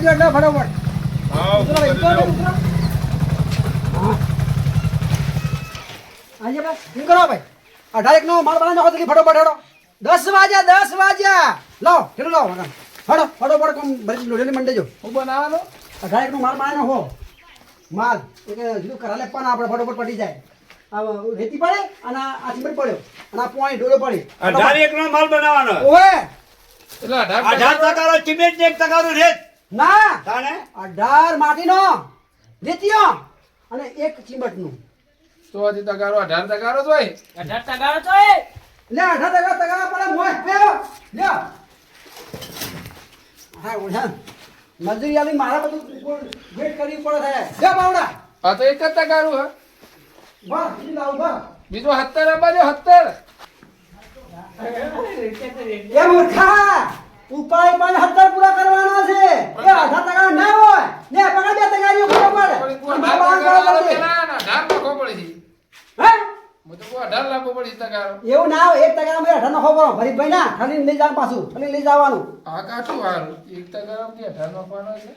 કરજો એટલે ફટાફટ. આજે બસ, એમ કરો ભાઈ? અઢાર એક નો માલ બનાવી નાખો તો ફટોફટ હેડો. દસ વાગ્યા દસ વાગ્યા. લાવો કેટલું લાવો મકાન હડો ફટોફટ કોમ ભરી લોઢેલી મંડે જો. હું બનાવવાનો? અઢાર એક નો માલ બનાવી હો. માલ. એ કે હજુ કરાલે પણ આપણે ફટોફટ પડી જાય. રેતી પડે અને આ સિમેન્ટ પડ્યો. અને આ પોણી ડોલો પડે અઢાર એક નો માલ બનાવવાનો. ઓએ એટલે અઢાર ટકા સિમેન્ટ એક ટકા રેત. ના! તાણે? અઢાર માટીનો રેતીયો અને એક ચીમટનું તો હજી તગારો અઢાર તગારો તો હોય. અઢાર તગારો તો એ લે અઢાર તગારો તગારો પડે મોય પેલો લે હા ઓછા. મજૂરી આલી મારા બધું વેટ કરવી પડે છે. લે બાવડા. આ તો એક જ તગારું હે. બસ બીજું લાવું બસ. બીજું સત્તર અંબાજો સત્તર એ મૂર્ખા! ઉપાય પણ હત્તર પૂરા કરવાનો છે. એ અઢાર ટકા ના હોય ને પકડ બે તગારીઓ કરો પડે. અઢાર મારા તગારો બાળકો પેલા ના અઢાર નાખવો પડે હે? એવું ના હોય એક ટકા મેં અઢાર નખો પડો ભરીભાઈ ના ખાલી લઈ જવાનું પાછું ખાલી લઈ જવાનું. આ કાઠું હારું. એક તગારો અઢાર નાખવાનો છે.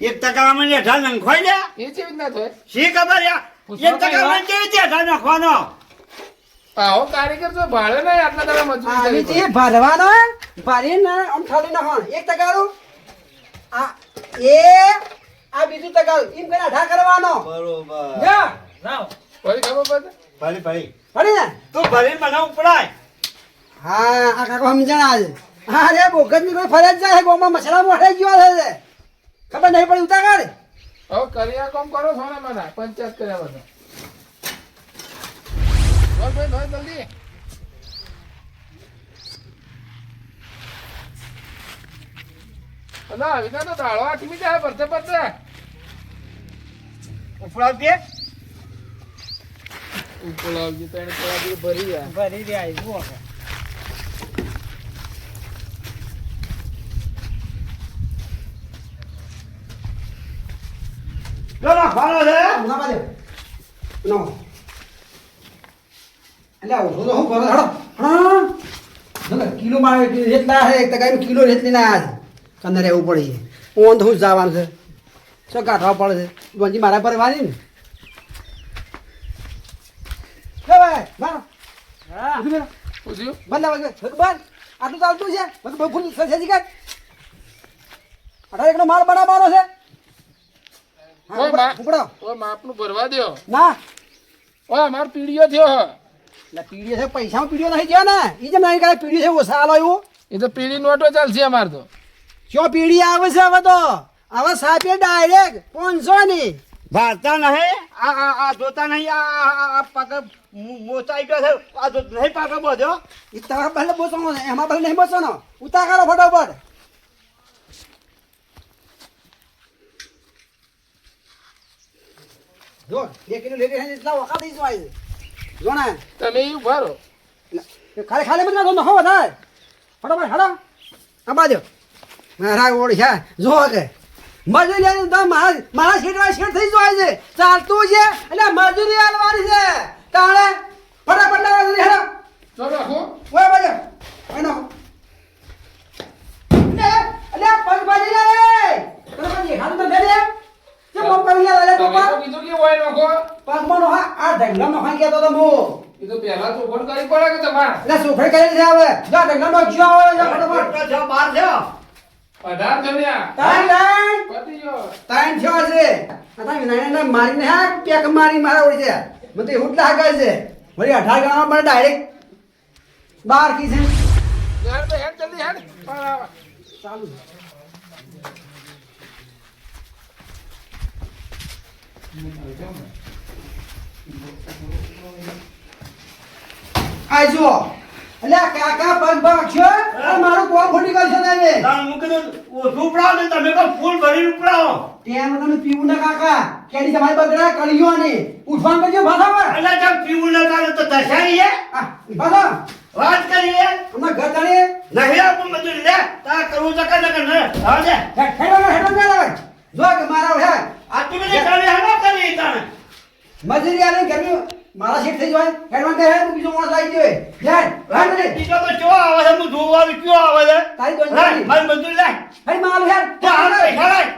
એક ટકા અમે અઢાર નંખવાઈ લે એ કેવી રીતના થાય? શી ખબર યાર? એક ટકા કેવી રીતે અઢાર નાખવાનો આવો કારીગર તો ભાડે નહીં આટલા તમે મજૂરી આવી જે ભરવાનો ભરીને આમ ઠાલી નાખવાનું. એક તગારો. આ એ આ બીજું ટકાનું એમ કરીને અઢા કરવાનો. બરોબર. જા. લાવ પડે ખબર પડે? ભરી ભરી ભરી ને? તું ભરી બનાવું ઉપડાય. હા આ કાકો સમજણ આજે હા રે બોગતની કોઈ ફરજ જાય ગોમાં મસલા મોઢે ગયો છે. ખબર નહીં પડી ઉતાર હવે કરિયા કામ કરો છો ને મને. પંચાયત કર્યા બધા. બોલ ભાઈ ભાઈ જલ્દી ના આવી તો દાળો આઠમી જાય પડતે પડતે ઉપડાવજે ઉપલાવજી ત્રણ પડાવી ભરી જાય ભરી રહ્યા જુઓ જો નાખવાનો છે ના પાડે નો એટલે ઓછો તો હું કરો હડો હા કિલો માં એટલા હે એક ટકા કિલો એટલી ના આજ. કંદર રહેવું પડે છે. ઓન તો હું જવાનું છે. શું કાઢવા પડે છે? મારા પર વાળી ને. બંધ આટલું ચાલતું છે. અઢાર એકનો માલ બનાવવાનો છે. ઓય. માપનું ભરવા દો ના. ઓ માર પીડીઓ થયો છે પૈસામાં પીડીઓ નહીં ગયો ને. એ નહીં કાંઈ પીડીઓ છે ઓછા આલો એવું. એ તો પીડી નોટો ચાલશે અમાર તો. ક્યાં પીડી આવે છે હવે તો. હવે સાપે ડાયરેક્ટ પાંચસો ની. ભારતા નહીં? આ આ આ જોતા નહીં આ આ આ- આ પાક મોચાઈ ગયો છે. આ જો નહીં પાક બધો એ તમારા પહેલે બોસવાનો છે એમાં પહેલે નહીં બોસવાનો. ઉતાર કરો ફટાફટ. જો બે કિલો એટલા વખત થઈ જવાય છે જો ને તમે ઊભા રહો. ખાલી ખાલી બધા નાખો નખો વધારે. ફટાફટ હડો આ બાજુ મારા ઓળખ્યા જો કે. મજૂરી આલી તો મારા મારા વાળી સીટ થઈ જાય છે. ચાલતું છે એટલે મજૂરી આલવાની છે. તાણે ફટાફટ લાવો હેડો ચલો રાખો. ઓય બાજુ. ઓય નાખો. પગ બાજી લે તને બાજી હાલ તો દે દે કે પગ બાજી લે લે તમે પપ્પા તો કીધું કે હોય નાખો પગ મનો હા આ ઢંગલા નો હા કેતો તો મો એ તો પહેલા ચોખડ કરી પડે કે તમારે? એટલે સુખડી કરી છે હવે. જા ઢંગલા નો જ્યો આવે જા ફટાફટ છો બાર છો. અઢાર જણ્યા તાઈ તાઈ પતી તાઈન થયો છે? આ નાના ના મારીને હા પેક મારી મારા ઓળી છે. મને તો જ લાગે છે. વળી અઢાર ગણા મને ડાયરેક્ટ બાર કી છે. હેડ તો હેડ જલ્દી હેડ. ચાલુ આ જો એટલે કાકા પગ ભાગશો મારું કોમ ખોટી કરશો તમે ઉપડાવો ને તમે કહો ફૂલ ભરી ઉપડાવો. ત્યાં તમે પીવું ના કાકા. કેડી તમારી બગડા કળિયો ને. ઉઠવાન કરજો ભાષા પર એટલે જેમ પીવું ના ચાલે તો દશાઈ હે. ભાષા વાત કરીએ હમણાં ઘર તારે નહીં આપું મજૂરી. લે તા કરવું તો કને કને દે હેડો હેડો હેડો જો કે મારા હે બધી કામે હનો કરી તાણે? મજૂરી આલે ગરમી મારા શેઠ થઈ જાય હેડવાન કે હેડ બીજો માણસ આવી ગયો હેડ ભાઈ મને. બીજો તો જો આવે છે? હું ધોવા આવી કયો આવે છે? તારી દોન લાઈ મારી મજૂરી લાય ભાઈ માલ હેડ. તો આ પૈસા લાય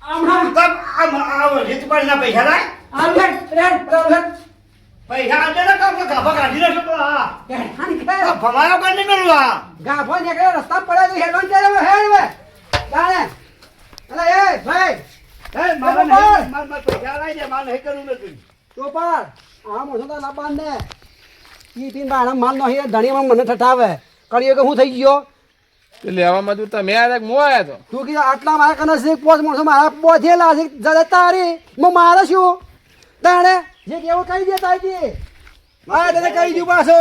આમ આમણા તબ આમ આવો રીતપાળીના પૈસા લાય આમ હેડ હેડ હેડ. પૈસા આજે ને કામ ગાભા કાઢી નાખો તો હેડ ખે ભમાયો કરી નહીં મેળવું આ. ગાભો નીકળે રસ્તા પડે તો હેડવાન કે હેડ હવે. જાણે અલા એ ભાઈ. એ મારે મારે મારે પૈસા લાય દે મારે નહીં કરવું નથી. તો પર આ મોસો તો ના. બાંધ ઈ પીન બાણા માલ નો હે ધણીમાં મને ઠઠાવે. કળિયો કે હું થઈ ગયો? લેવા માં તમે આયા તા આયા તો? તું કીધું આટલા મારા કને છે પોચ માણસો મારા બોધેલા છે જરા તારી હું મારે શું તાણે જે કેવું કહી દે તારી મારે તને કહી દઉં પાછો.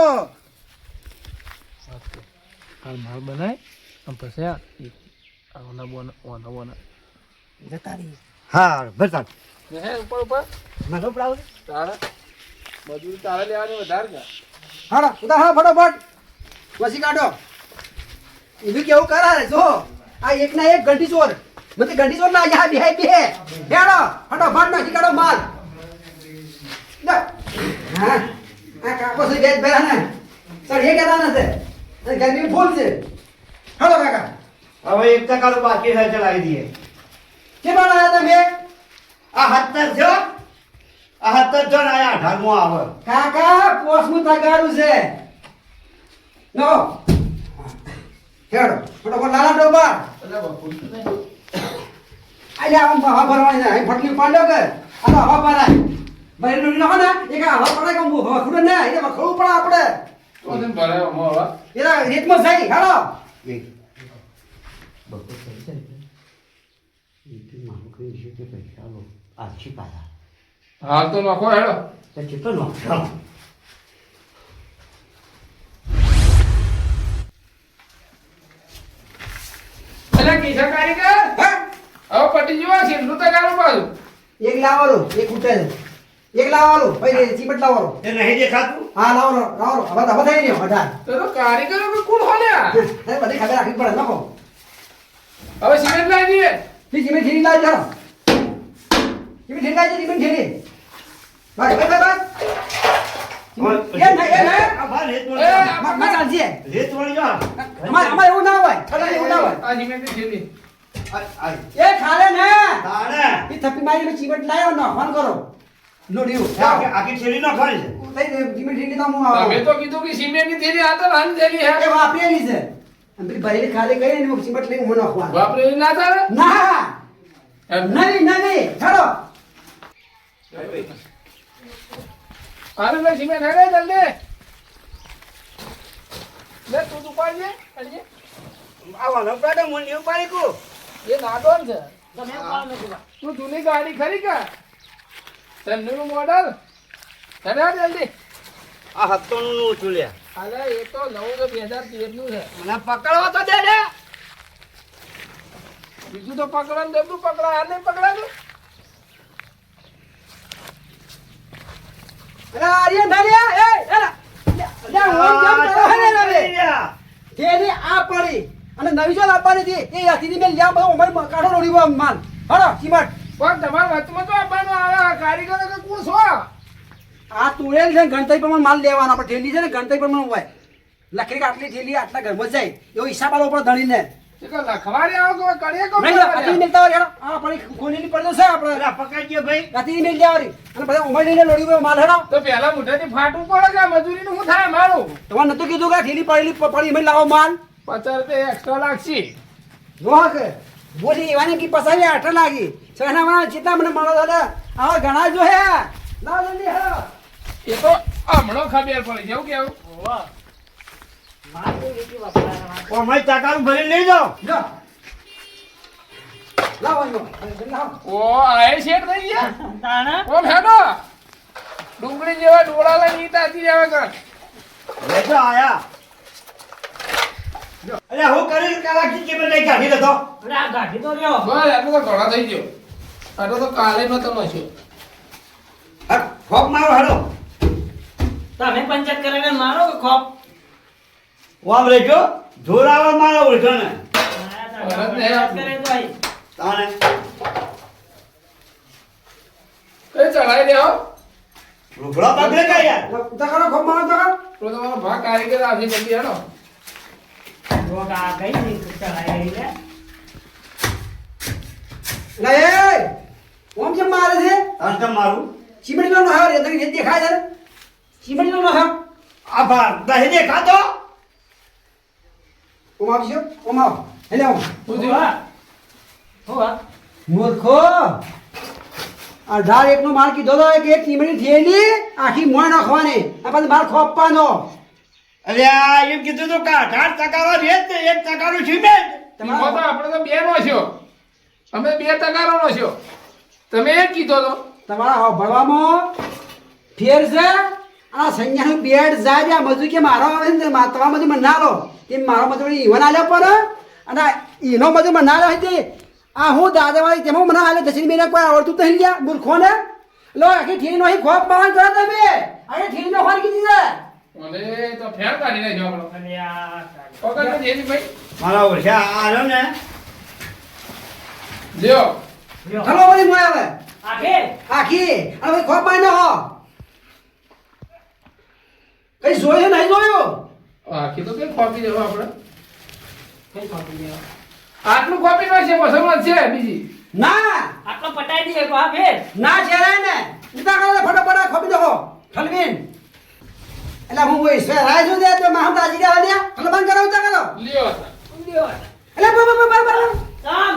હાલ માલ બનાય આમ પછી આ ઓના બોના ઓના બોના. જતા રહી હા ભરતા હે ઉપર ઉપર. મને પડાવ તારે મજૂરી તારે લેવાની વધારે કે હાડો ઉતા હા ફટોફટ. વસી કાઢો. એનું કેવું કરારે જો. આ એક ના એક ઘંટી ચોર. મને ઘંટી ચોર ના યા બે બે હેડો ફટોફટ નાખી કાઢો માલ લે. હા આ કાકો સે ગેટ બેરા ને સર એ કેતા નથી અને ગરમી ફૂલ છે હેડો કાકા હવે એક ટકાનું બાકી છે ચલાવી દઈએ. કે બનાયા તમે? આ હત્તર છો આ હત્તર છો ને આ અઢારમો આવે. કાકા પોસમું તગારું છે. નો હેડો ફટોફટ લાલા ડોબા. અલ્યા આમ હવા ભરવાની અહીં ફટલી પાડ્યો કે? આ તો હવા ભરાય. બહેરનું નાખો ને એક હવા પડાય કે હું હવા ખુડે ને એટલે વખડવું પડે આપણે. તો ભરાયો હવે? એના રીતમાં જઈ હેડો હાલ. તો નાખો હેડો એટલે કિશન કારીગર હે? હવે પટી જવા છે એટલું તો કારું પાછું એક લાવવાનું એક ઉઠે એક લાવવાનું પછી ચીપટ લાવવાનું એ નહીં દેખાતું હા લાવો લાવો હવે તો હવે થઈ ગયો અઢાર તો તો કારીગરો કે કોણ હોલ્યા અરે બધી ખબર રાખવી પડે નાખો હવે સિમેન્ટ લાવી દઈએ. જી જીમે ઠીરી લાવી ચાલો જીમે ઠીરી લાવી સિમેન્ટ છે આવું તો કીધું કે સિમેન્ટની થેલી આ તો નાની થેલી હે એ વાપરેલી છે. ભરેલી ખાલી કરી ને ચીવટ લઈને હું નાખવા બાપરે ના થાય ના! નહીં નહીં ચાલો. અરે ભાઈ સિમેન્ટ હેડે જલ્દી. લે તું તું પાડજે પાડજે આ વાલો પાડે મને એવું પાડી કુ? એ નાડોન છે. તમે કોણ નથી બા? તું જૂની ગાડી ખરી કા? ચંદુનું મોડલ હેડે જલ્દી. આ હત્તોનું નું લે અલે એ તો નવું તો બે હજાર તેરનું છે. મને પકડવા તો દે ને બીજું તો પકડવાનું દેતું પકડા આ નહીં પકડાતું. અરે આર્યન ધાર્યા એ હું કેમ કરો હે ને તેની આ પડી અને નવી જો આપવાની હતી એ હતી મેં લ્યા બધો અમારી કાઢો રોડી માલ. હળો કિંમત પણ તમારા વચમાં તો આપવાનું આવે કારીગર કોણ છો? આ તોડેલ છે ગણતરી પ્રમાણે માલ લેવાનો આપણે ઠેલી છે ને ગણતરી પ્રમાણે હોય. લખી આટલી ઠેલી આટલા ઘરમાં જાય. એવો હિસાબ આલો ઉપર ધણીને. એ આવો કે કરીએ કોમ નહીં મિલતા હોય આ પડી ખોલેલી પડે છે આપણે. પકડી ભાઈ. અતિ મિલ લેવાની અને બધા ઉમર લઈને લોડી માલ હેડો. તો પેલા મોઢેથી ફાટવું પડે કે મજૂરીનું શું થાય મારું? તમારે નતું કીધું કે ઠેલી પડેલી પડી એમાં લાવો માલ? પચાસ રૂપિયા એક્સ્ટ્રા લાગશે. જો કે. બોલી એવાની કી પસાવી આઠ લાગી. સહના મને ચિત્તા મને મળો દાદા આવા ઘણા જો હે. લાવ જલ્દી હેડો. એ તો હમણાં ખબર પડી જેવું કેવું? હોવા. મારે કોઈ રીતિ વપરાય ચાકાનું ભરી લઈ જાઓ ઓ આય શેઠ થઈ ગયા? ઓમ હેડો. ડુંગળી જેવા ડોળા લઈને ઈ તાતી રહેવા કર લેજો આયા. અરે હું કરી કલાકી કે મને કાઢી લેતો અરે આ ગાડી તો લ્યો. બસ આટલું તો ઘણા થઈ ગયો. આટલો તો કાલે નતો નશ્યો ખોપ મારો હાલો તમે પંચાયત કરીને મારો કે ખોપ. વામ રહેજો જોરાવા મારા ઓળખો ને. તાને કઈ ચડાઈ દે તો રૂપડા તાણે. કઈ યાર? ઉતા કરો ખોપ મારો ઉતા કરો. તો તમારો ભાગ કારીગર આવશે જલ્દી હેડો. રોગ આ કઈ ને ચડાઈ લે. લે ઓમ કેમ મારે છે? તાસ્તમ મારું. ચીમડી નો હાર એ દેખાય છે ચીમડી નો હાર આ બા દહી દેખાતો ઓમ આવજો ઓમ આવ. હેલે. શું હોવા થયું હોવા મૂર્ખો. અઢાર એકનો માલ કીધો તો કે એક ચીમડી થયેલી આખી મોણ નાખવાની. આ પછી માલ ખોપવાનો. અરે આ એમ કીધું તો કા અઢાર ટકાનો છે જ એક ટકાનું તો આપણે તો બે નો છો. અમે બે ટકાનો નો છો. તમે એ કીધો તો. તમારા ભણવામાં ફેર છે? આ સંજ્ઞાનું બેડ જાય આ મજૂર કે મારો આવે ને તમારા મજૂર મને ના લો. તે મારો મજૂર ઈવન આલ્યો પર અને એનો મજૂર મને ના લો આ હું દાદાવાળી તેમાં મને આલે દસરી મહિના કોઈ આવડતું તો નહીં ગયા મૂર્ખોને. લો આખી ઠીનો અહીં ખોફ પાવન કરો તમે. આખી ઠીનો ખોર કીધી છે. મને તો ફેર કાઢી નાખ્યો આપણો. પકડ તો જેની ભાઈ. મારા ઓળખ્યા આ રહ્યો ને. લ્યો. ખલો વળી મોય આવે. આખી? આખી. અને ખોપ પાઈ હો કઈ જોયો નહીં જોયો? આખી તો કઈ કોપી દેવો આપણે? કઈ કોપી લેવા આટલું ખોપી નો છે પસંદ છે બીજી. ના! આટલો પટાઈ દઈએ તો આ ફેર ના છેરાય ને. ઇતા કરો ફટાફટ કોપી દેખો. ઠલવીન. એટલે હું કોઈ ઈશ્વર રાય જો દે તો માહમ રાજી દેવા દે એટલે બંધ કરો ઉતા કરો. લ્યો લ્યો એટલે બર બર બર બર કામ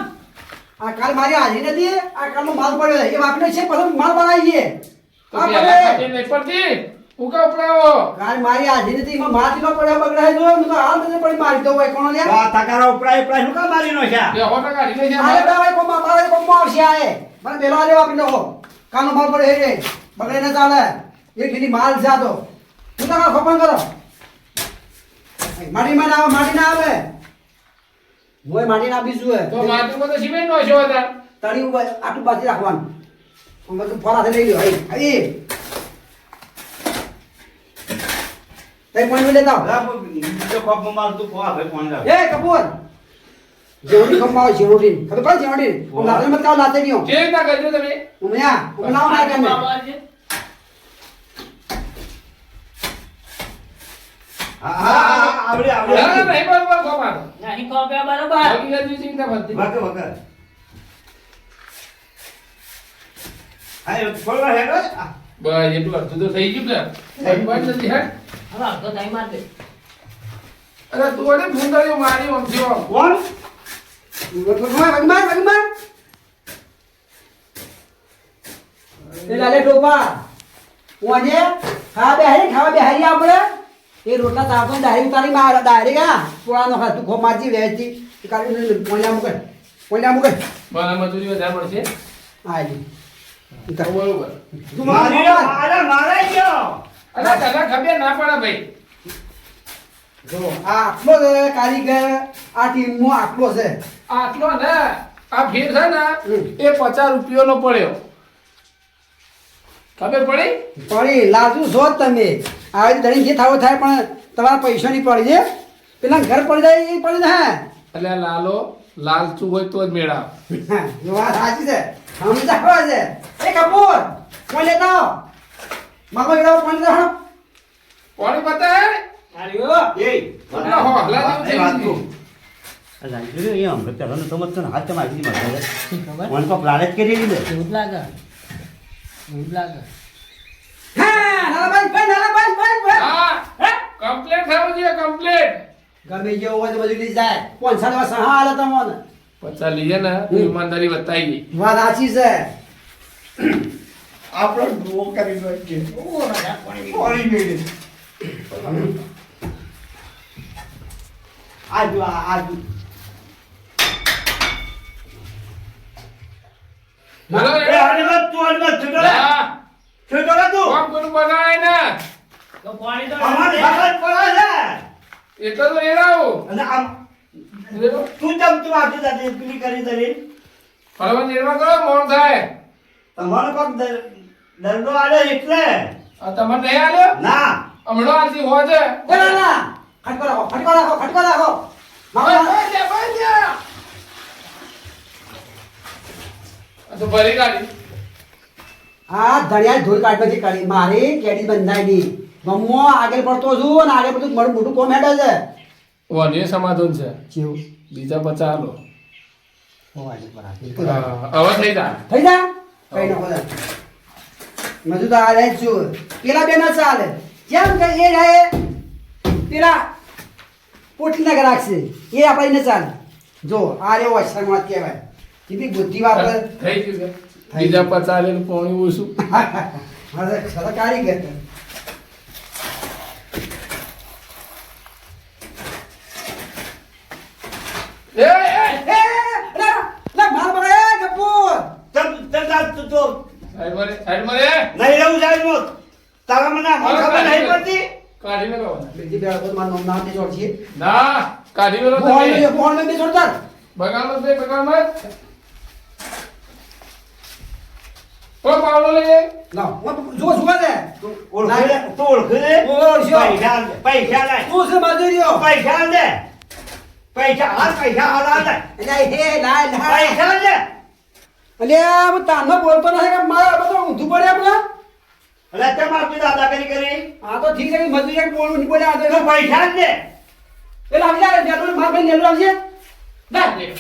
આ કાલ મારી હાજરી નથી આ કાલનો માલ પડ્યો એ વાપરે છે પસંદ માલ બનાવીએ તો આ પડે નહીં પડતી ઉકા ઉપડાવો કાલ મારી આજી નથી માં માથી નો પડ્યો બગડાય જો હું તો હાલ તને પડી મારી દઉં ભાઈ કોણ લે? વા તકારા ઉપરાય ઉપરાય શું કા મારી નો છે? એ હો ટકા રીલે છે મારે બે ભાઈ કોમા મારે કોમા આવશે આએ. મને બેલા લેવા વાપરી દો. કાલનો માલ પડ્યો હે બગડે ન ચાલે. એ કીધી માલ જા તો. હું તો ખપન કરો. માટી માં ના આવે માટી ના આવે. હોય માટી ના બીજું હે તો માટીમાં તો સિમેન્ટ નો છે હતા તળી ઉપર આટલું બાકી રાખવાનું. હું બધું ફરાથી લઈ લ્યો. હઈ હઈ તઈ પાણી લેતા આવ. બીજો ખોપ માલ તું ખોવા ભાઈ કોણ લાવે. એ કપૂર. જેવડી ખંભાવ જેવડી. ખબર પડે જેવડી? હું લાતે મત કાવ લાતે નહીં કેવી રીતના કરજો તમે હું ન્યા હું લાવ ના હા હા, આવડે આવડે. ના, ના, નહીં બરોબર ખોપાનો. નહીં ખોપ્યા બરોબર. બાકી હજુ ચિંતા પડતી. વગર વગર હા થોડો હેડો. આ, બસ એટલું અડધું તો થઈ ગયું ને ભાઈ બંધ નથી હે? હવે અડધો ટાઈમ આપે. અરે તું અને ભૂંગળીઓ મારી આમથી થયો કોણ રંગમાં રંગમાં વગમાર એ લાલે ટોપા ખાવા બેહારી ખાવા બેહારી આપણે? એ રોટલા તાપો ડાયરી ઉતારી માર ડાયરી આ પોળાનો ખા તું ખો મારજી વેચી કાઢી પોણ્યા મૂકે મૂકે. મજૂરી વધારે આજી તો પડ્યો ખબર પડી પડી લાજુ છો તમે આવી દણી થાવો થાય પણ તમારા પૈસા ની પડી પેલા ઘર પડી જાય એ પડી જાય એટલે લાલો લાલચું હોય તો જ મેળા વાત સાચી છે. સમજાવો છે. એ કપૂર કોણ લેતા આવો. માગો એડા કોણ લેતા આવો? કોણ બતાવે આર્યો એ એટલે હો, હલા જેવું થઈ વાત ગયું. કહું. અલા, જોયું એ હમણાં પહેલાનો સમજતો ને હાથ દીધી મારે. ખબર મને કોક લાલચ કરી દીધો. એવું જ લાગે. એવું જ લાગે. હા નાલાભાઈ ભાઈ નાલાભાઈ ભાઈ ભાઈ. હા કમ્પ્લેટ થવું જોઈએ કમ્પ્લેટ ગમે જેવો હોય તો બધું લઈ જાય. કોણ સાત વાર સહા આલે તમને પચાસ લઈએ ને તો ઈમાનદારી બતાવી ગઈ. વાત સાચી છે. આપણો ડુઓ કરી દો કે. ઓ રાજા પાણી પાણી મેળે. આજુ જો, આ- આ જો. બોલો એ તું. ને? પાણી તો અમારે વખત પડે છે. એટલે તો એ રહું અને આમ તું જમ તું આટલી જાતે પેલી કરી તરી? ફળવા નિર્માણ કરો મોણ થાય. તમારો કોક દ- દંડો એટલે? આ તમારે નહીં આલ્યો ના. હમણો આલતી હોય છે. ના ના ખટકો રાખો ખટકો રાખો ખટકો રાખો. લે. આ તો ભરી કાઢી. આ ધણિયા ધૂળ કાઢવાથી કાઢી મારી કેડી બંધાય નહીં મમ્મો આગળ પડતો છું અને આગળ બધું મારું મોટું કોમ હેડે છે. વને સમાધાન છે. કેવું? બીજા પચાસ આલો. હવે થઈ જા થઈ જા કઈ નો બોલા મજુ તો આ રહે જ પેલા બે ના ચાલે. જેમ કે એ રહે પેલા પોટલીના ગ્રાહક રાખશે એ આપણે એને ચાલે. જો આ રે વસંગમાં કહેવાય. કેટલી બુદ્ધિ વાપરે થઈ ગયું બીજા પચાસ આલે પોણી ઓછું. સરકારી સદા કારીગર એ એ એ લા લા માર બગા એ કપૂર તમ તમ તાર તું તો સાઈડ મારે સાઈડ મારે નહીં રહું સાહેબ મોત. તારા મને ખબર નહીં પડતી? કાઢી મેલો બીજી બે વખત મારું નામ નામ જોડ છે ના કાઢી મેલો તમે. ને મોહન ને બે જોડતા બે બગાડ મત ઓ પાવડો લઈ ના હું જો જો દે ઓળખે તું ઓળખે લે? ઓળખ્યો. પૈસા પૈસા લાય. તું છે મજૂરીઓ પૈસા લે. પૈસા હાલ, પૈસા હાલ, હાલ. એટલે હે લાય લાય પૈસા લે. અલ્યા હું તાનો બોલતો નથી કે મારા બધો ઊંધું પડે આપણે અલે તે મારથી દાદા કરી. આ તો ઠીક છે કે મજૂરી એક બોલું નહીં બોલ્યા આજે તું પૈસા જ લે. એટલે આવી જાય જેટલું માર ભાઈ નેલું આવશે લે.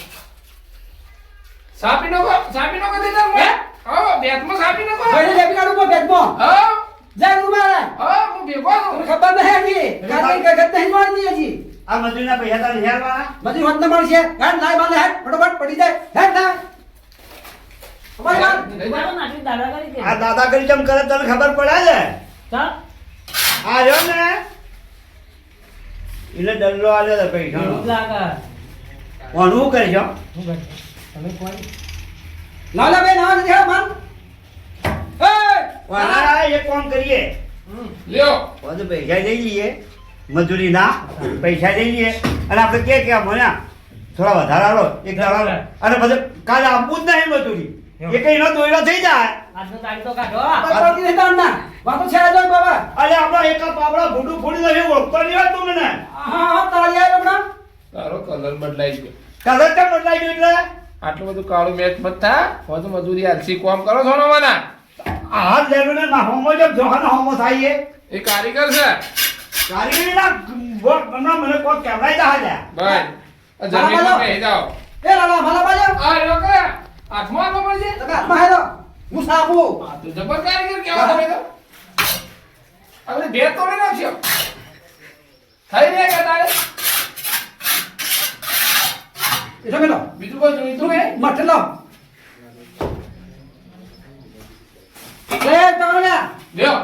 સાપી નો સાપી નો કદી જા હે? આવો બેટમાં સાપી નો ભાઈ લેવી કાઢું કો બેટમાં હા. જા ગુરુ મારે હા હું છું. ખબર નહીં હજી? કાંઈ કઈ ગત નહીં મળતી હજી. આ મજૂરીના પૈસા તારે હેરવાના? મજૂરી હોત ન મળશે. હેડ લાય બાલે હેડ ફટોફટ પડી જાય. હેડ ના અમારી વાત ઊભા રહો ને, આટલી દાદાગીરી કેમ? આ દાદાગીરી કેમ કરે તને ખબર પડે છે. આ રહ્યો ને? એટલે ડલ્લો આલ્યો તો કઈ જ કરે હું ના લે ના નથી એ! વાના કરીએ? લ્યો. બધું પૈસા લઈ લઈએ મજૂરીના પૈસા લઈ લઈએ અને આપણે કે કે મને થોડા વધારે આલો એક દાડો અને પછી કાલે આપવું જ નહીં મજૂરી. એ નો દોયડો થઈ જાય. આજનો તારીખ તો કાઢો. પડતી નથી તારના વાતો છે આ બાબા. અરે આપણા એક પાપડા ભૂંડું ફોડી નથી ઓળખતો નહીં હોય તું મને. હા હા તાળી આવ્યો હમણાં? તારો કલર બદલાઈ ગયો. કલર કેમ બદલાઈ ગયું એટલે? આટલું બધું કાળું મેચ મત થા. મજૂરી આલસી કોમ કરો છો ને મને આ લેવું ને ના હોમો જો જોહાનો હોમો થાય એ એ કારીગર છે? કારીગર ના વર્ક હમણાં મને કોઈ કહેવાય દા હાલ્યા. ભાઈ જમીન જમીનમાં જાઓ. એ લાલા ભલા બાજો. આ રહ્યો કે હાથમાં આપવો પડશે તમે હાથમાં હેરો. હું સાબુ. આ તો જબર કારીગર કેવા તમે તો. આપણે બે તોડી નાખ્યો થઈ રહ્યા કે તારે? એ જમી લો બીજું કોઈ જોઈતું હે મઠ લો. લે તાવડા લ્યો.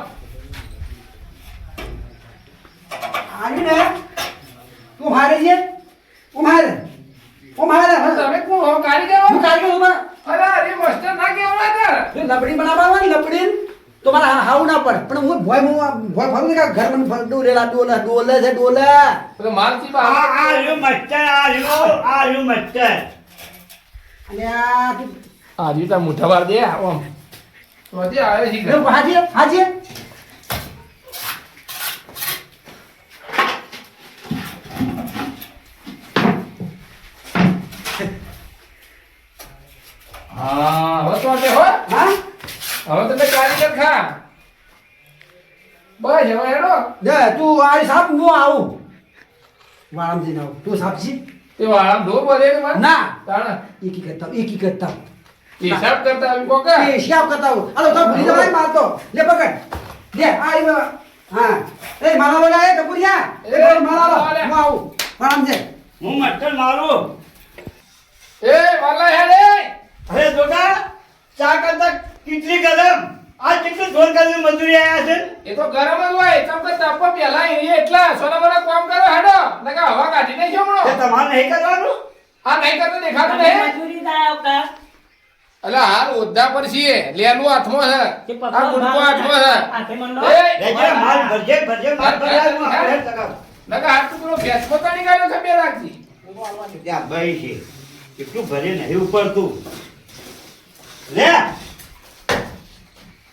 આની ને. તું હારે છે? તમે કોણ કારીગર હું? અરે અરે મસ્ટર ના કેવડા તાર લપડી બનાવવા ને લપડી તો મારા હા- હાવ ના પડે. પણ હું ભોય મુ ભોય ફરું કે ઘર મને ફર ડોલે ડોલે છે ડોલે. માલથી આ બહાર આ આ મચ્છર અને આ તું આ વાર દે આમ તો આવે છે હાજી હાજી હા હવે તો હો હા? હવે તમે કારીગર ખા બસ હવે હેડો. દે તું આ સાપ હું આવું. વાળામ જઈને આવું. તું સાપ છી તે વાળા ઢોર બોલે માર? ના. તાણા? એકી કરતા એકી કરતા. હિસાબ કરતા આવી કોકા? એ શિયાપ કરતા હું. હાલો તો ભૂલી જવાય મારતો લે પકડ. લે આ આવ્યો. હા. એ મારા બોલા એ કપૂરિયા એ એ, મારા લો. હું આવું. વાળામ હું મચ્છર મારું. એ વાલા હેડે. અરે જોકા ચા કરતા કેટલી ગરમ? આ કેટલી ધોર ગરમી મજૂરી આયા છે? એ તો ગરમ જ હોય તમ કે તાપવા પેલા એ એટલા સોના બના કામ કરો હેડો નકા હવા કાઢી નહીં તે જમણો તમારે નહીં કરવાનું? આ નહીં કરતો દેખાતું નહીં? મજૂરી થાય આવતા. અલા હાલ ઓદ્ધા પર છીએ લેલું આઠમો છે. આ ગુડકો આઠમો છે. એ, માલ ભરજે ભરજે માલ ટકા નકા હાથ તો પેલો ભેંસમાં કાઢી કાઢ્યો છે બે રાખજી ભાઈ છે. કેટલું ભરે નહીં ઉપર તું. લે.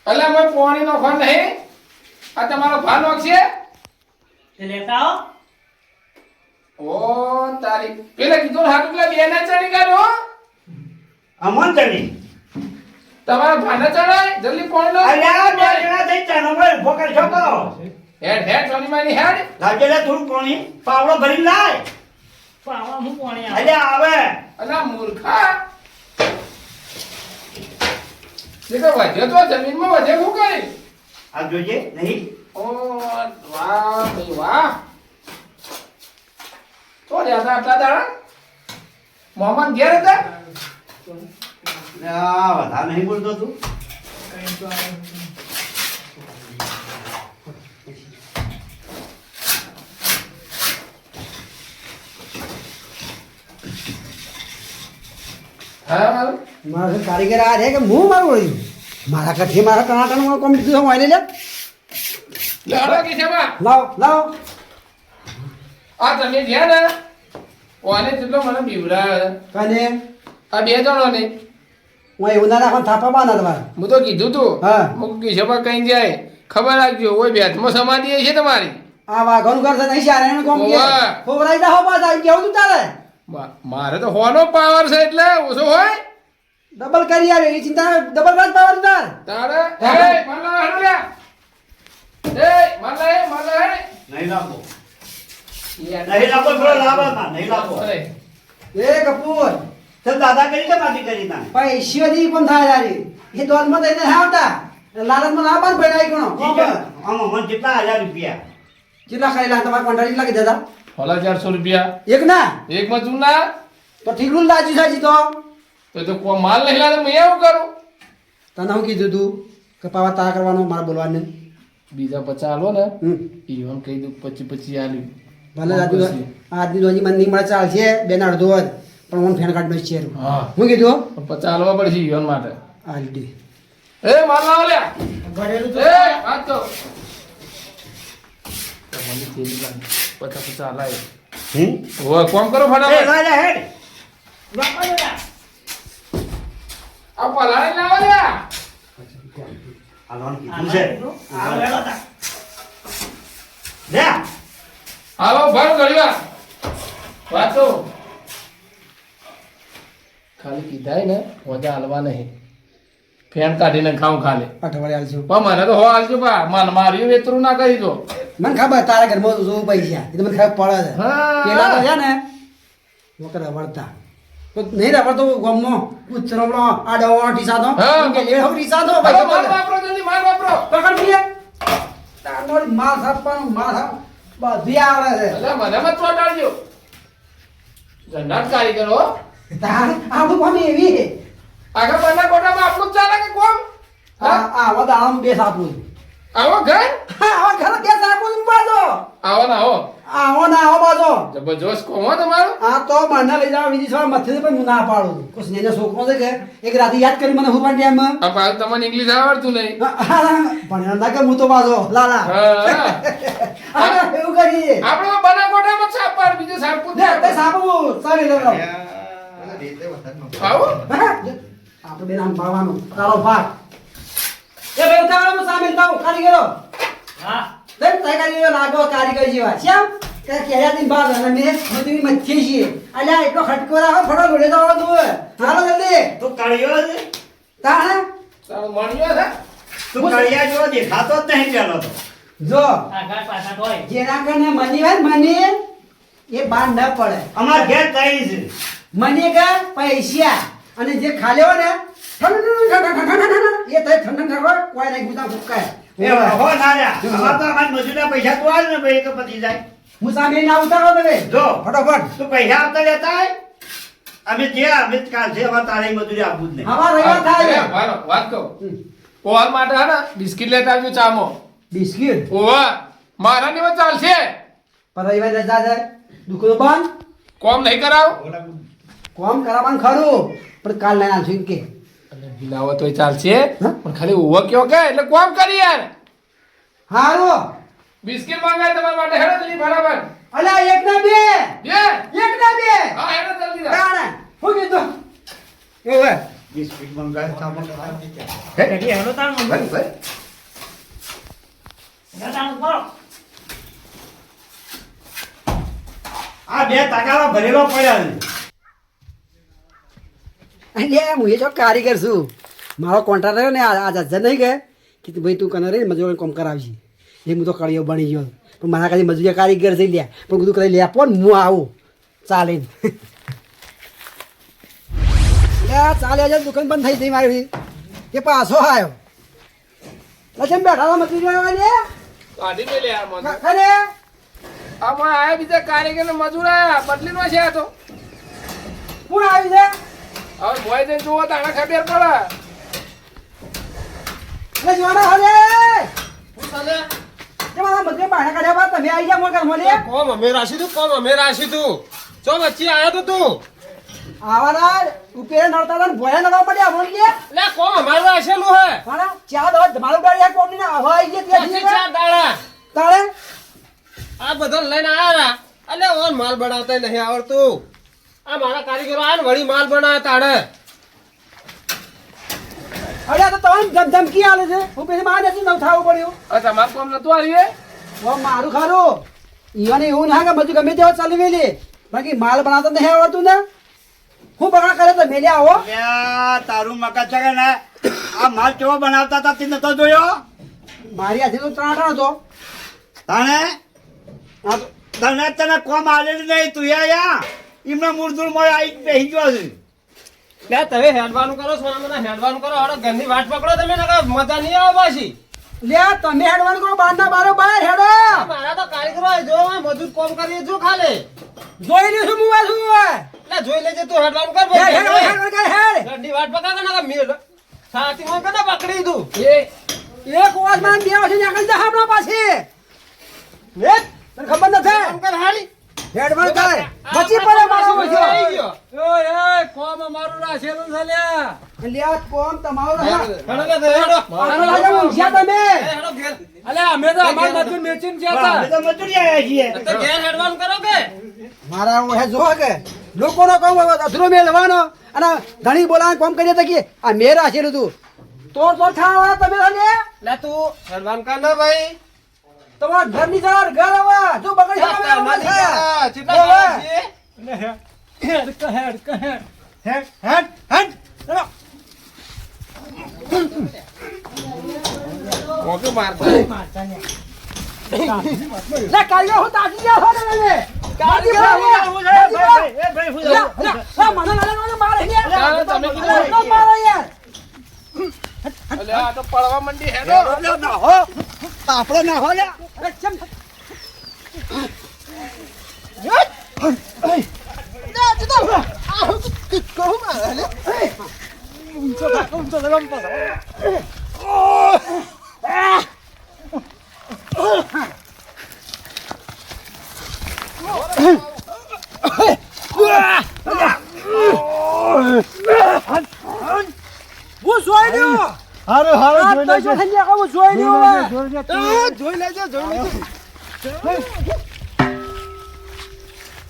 અલા મોય પોણી નો આ તમારો ભાનો છે તે લેતા આવો. ઓ તારી પેલા કીધું હાટુ પેલા બે ના ચડી કાઢો અમોન ચડી. તમારા ભાના ચડાય? જલ્દી કોણ લો અલ્યા બે જણા થઈ ચાનો ભાઈ ફોકર છો કરો હેડ હેડ સોની માની હેડ. લાગે લે થોડું પાણી. પાવડો ભરી લાય. પાવડો હું પોણી આવે અલ્યા આવે. અલ્યા મૂર્ખા. વધ્યો તો જમીનમાં વધ્યો શું કરી આ જોઈએ નહીં? ઓ વાહ ભાઈ વાહ. તો રહ્યા હતા આટલા દાડા? મોહમ્મદ ઘેર હતા? વધારે નહીં બોલતો તું. હા મારું? મારા કારીગર આ રે કે હું મારું વળ્યું મારા કઠી મારા કણાટણમાં કોમ લીધું છે વાઈને લે. લાવ લાવ. આ તમે ગયા ને ઓને જેટલો મને બીવરા કને આ બે જણો ને હું એવું ના રાખો થાપા બાંધા તમારે. હું તો કીધું તું. હા. હું કિશોબા કઈ જાય? ખબર રાખજો ઓય બેઠમાં સમાધિ છે તમારી. આ વાઘોનું ઘર છે નહીં શારે કોમ કે. ખોબરાઈ દા હો કેવું તું તારે. મારે તો હોનો પાવર છે એટલે ઓછો હોય. ડબલ કરી આવ્યો એ ચિંતા ડબલ રાજ પાવર તાર તારે હા. એ મલ્લા હેડો લ્યા એ મલ્લા એ મલ્લા હેડ નહીં લાગો. યાર. નહીં લાગો થોડો લાવા ના નહીં લાગો. એ કપૂર. તે દાદા કરી કે માટી કરી ના પૈસી પણ થાય યારી એ? દોનમાં દઈને આવતા. લાલચમાં ના પાડ ભેડાઈ ગણો આમાં મને કેટલા હજાર રૂપિયા? કેટલા ખાઈલા તમારે કોન્ટ્રાક્ટ લાગી દાદા હોલા ચારસો રૂપિયા. એક ના? એક માં ચૂના. તો ઠીકરું લાજી સાજી તો. તો તો કોઈ માલ નહીં લાવે તો હું એવું કરું? તને હું કીધું તું કે પાવા તા કરવાનો મારે બોલવાને. બીજા પચાસ આલો ને. હમ. ઈવન કહી દઉં પચી પચી આલ્યું ભલે આજની આજની રોજી મને નહીં મળે ચાલશે બેન અડધો જ. પણ હું ફેન કાર્ડ નો છે હા. હું કીધું પચાસ આલવા પડશે ઈવન માટે. આલડી. એ માલ લાવો લ્યા ભરેલું એ વાત તો. થેલી પચાસ પચાસ આલાય હમ? કોમ કરો ફટાફટ. હેડ. આ પલાળી લાવો લ્યા હાલવાનું કીધું છે. હાલો. લે હાલો ભર ગળ્યા. વાતો. ખાલી કીધાય ને મજા હાલવા નહીં. ફેન કાઢીને ખાઉં ખાલી. અઠવાડિયે આલશું પણ મને તો હો હાલજો બા. મન માર્યું વેતરું ના કરી દો. મને ખબર તારા ઘરમાં જોવું પૈસા. એ તો મને ખબર પડે. છે હા. પેલા તો છે ને વખત રવડતા તો નહીં રવડતો તો ગમો પેલો આ ડવાનો ટીસા તો. હા. કે એ હો ટીસા તો ભાઈ માર. વાપરો જલ્દી માર વાપરો. પકડ બીએ તારો માર સાપવાનું માર સાપ બધી આવડે છે. એટલે મને મત ચોટાડજો. જંડાટ કારીગરો તાર આપણું કોમ એવી આગળ બંને કોટામાં આપણું ચાલે કે કોમ હા? આ વદા આમ બે સાપું આવો ઘર આવો ઘર બે સાપું બાજો આવો ના આવો આવો ના આવો બાજો જબરજસ્ત કોમો તમારો તમારું આ તો મને લઈ જાવ બીજી સવાર મથે પણ હું ના પાડું કુછ નેને છોકરો છે કે એક રાતે યાદ કરી મને હુરવાન ટાઈમમાં આ પાલ તમને ઇંગ્લિશ આવડતું નહીં ભણ્યા ના કે હું તો બાજો લાલા હા. હા, એવું કરીએ આપણે બના કોટામાં જ સાપ પાડ બીજો સાપુ દે તે સાપુ સારી લેવડો આવો આપણે બેન આમ પાવાનું તારો ભાગ એ બે ઉતાવળમાં સામેલ થાવ કારીગરો હા. કારીગરો લાગો કારીગર જેવા. શ્યામ કે કેયા બાદ અને મેં મધી મચ્છી છે અલ્યા એટલો ખટકો રાખો ફટો ગોળે તો હોય હાલો જલ્દી. તું કળિયો છે? તાણે તારો મળ્યો છે? તું કળિયા જેવો દેખાતો જ નહીં પેલો તો. જો આગળ પાછળ હોય. જેના કને મની હોય મની એ બાર ન પડે. અમાર ઘેર તઈ છે. મની કે પૈસા. અને જે ખાલ્યો ને એ તઈ ઠંડન ઠંડ હોય કોઈ નહીં ગુતા ફૂકાય એ હો ના લ્યા અમાર તો અમાર મજૂરના પૈસા તું આલ ને ભાઈ તો પતી જાય. હું સામે ના ઉતારો તમે. જો. ફટોફટ. તું પૈસા આપતા લેતા હોય. અમે જે અમે જ કાલ છે અમારે તારે મજૂરી આપવું જ નહીં. રવિવાર થાય. વાત કહો. હમ. માટે હે ને બિસ્કિટ લેતા આવજો ચામો. બિસ્કિટ? ઓવા મારા ની ચાલશે. પર રવિવાર રજા છે. બંધ? કોમ નહીં કરાવ. કોમ કરાવવાનું ખરું પણ કાલ લઈને આવશું કે. બિલાવો તોય ચાલશે પણ ખાલી ઓવો કયો કે એટલે કોમ કરી યાર. હારું બિસ્કિટ મંગાય તમારા માટે હેડો જલ્દી બરાબર. અલા એક ના બે. બે? એક ના બે. હા હેડો જલ્દી રાખ. તાણે હું કીધું? ઓવે બિસ્કિટ મંગાવે સામાન એટલે હેડો તાણ મંગળ. ભાઈ ભાઈ હેલો તાણ ઉપર. આ બે તાકાવા ભરેલો પડ્યા છે. અલ્યા હું એ જો કારીગર છું. મારો કોન્ટ્રાક્ટ રહ્યો ને આજ આજે નહીં ગયે કે ભાઈ તું કને રહી મજૂર કોમ કરાવજી. એ હું તો કળિયો બની ગયો. પણ મારા કાલે મજૂરી કારીગર થઈ લ્યા. પણ કીધું લે લેપો ને હું આવું. ચાલે. લે ચાલે આજે દુકાન બંધ થઈ ગઈ મારી કે પાછો આવ્યો પછી બેઠા મજૂરી લે કાઢી આ ખરે આમાં આયા બીજા કારીગર મજૂર આયા બદલીનો છે આ તો. કોણ આવી છે? હવે ભોય જઈને જુઓ તાણે ખબર પડે. એટલે જોડે હવે. જે મારા મજૂરી બહાર કાઢ્યા બાદ તમે આવી ગયા મોર ઘરમાં લે. કોમ અમે રાશી તું કોમ અમે રાશી તું. ચો વચ્ચે આયો તો તું. આવાના ઉપેરે નડતા હતા ને ભોયા નડવા પડ્યા બોલ કે. લે કોમ અમારું રાશેલું હે. મારા ચાર દવા ધમાલું ગાડી આ કોમની ના હવા આવી ગઈ ત્યાં ચાર દાડા. તારે આ બધો લઈને આયા. અલે ઓન માલ બનાવતા નહીં આવડતું. આ મારા કારીગરો આ વળી માલ બનાવે તાડે અરે આ તો તમને ધમ ધમકી આલે છે. હું પછી મારે શું નવ થાવું પડ્યું. હવે તમારું કામ નતું આવ્યું ઓ મારું ખારું. ઈવાને એવું ના કે બધું ગમે તેવો ચાલી વેલી. બાકી માલ બનાવતો નહીં આવડતું ને. હું બગા કરે તો મેલે આવો. અલ્યા, તારું મગજ છે કે ને? આ માલ કેવો બનાવતા હતા તે નતો જોયો? મારી આજે તો ત્રણ હતો. તાણે? આ તો તને તને કોમ આલેલું નહીં તું આયા એમના મૂળધૂળ મળે આઈ બેસી ગયો છે. લે તમે હેડવાનું કરો સોના મને હેડવાનું કરો હડો ઘરની વાટ પકડો તમે નકર મજા નહીં આવે પાછી. લે તમે હેડવાનું કરો બાર ના બારો બાર હેડો. મારા તો કારીગરો જો મજૂર કોમ કરીએ જો ખાલે. જોઈ લ્યો છું મુવા છું હવે. લે જોઈ લેજે તું હેડવાનું કર હેડ હેડ ભાઈ હેડ કર હેડ. ઘરની વાટ પકડો નકર મેલ. સાથી માં કને પકડી દઉં એ એક વાસમાં બે વાસ નીકળી જા આપણા પાછી. ને તને ખબર નથી? કામ કર હાલી. હેડ થાય. પછી પડે મારો ઓછો આવી ગયો. કોમ અમારું રાખેલું છે લ્યા. લે આ કોમ તમારો. હેડો હેડો આનો રાજા ઊંઘ્યા તમે. એ હેડો ઘેર અલ્યા અમે તો અમાર મજૂર મેચીને વાહ, જતા અમે તો મજૂરી આયા છીએ. તો ઘેર હેડવાનું કરો કે? મારા ઓહે જો કે લોકોનો કામ અધૂરો મેળવાનો અને ઘણી બોલા કોમ કરીએ તો કે આ મેરા છે તું. તોર તોર ખાવા તમે લે લે તું હેડવાન કા ના ભાઈ? તમારા ઘરની જરા ઘર હવે જો બગડ છે. ખાવા છીએ? હેડ હેડ હેડ હેડ હેડ હેડ ચલો. મોકે મારતા લે કાલ્યો હું તાજી જા હો રે તમે હું છે, ભાઈ, ભાઈ, એ ભાઈ, હું છે. મને મને મારે યાર તમે કીધું. મારે યાર અલ્યા આ તો પડવા મંડી હેડો અલ્યા, ના હો. આપણે ના હો લ્યા. અરે ચમ હું જોઈ લ્યો હારું હારો જોઈ લેજો. હું જોઈ લ્યો હવે જોઈ લેજે. જોઈ લેજો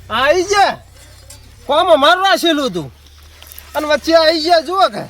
આઈ જા. કોમ મારવા રાખેલું હતું અને વચ્ચે આઈ ગયા જુઓ કે.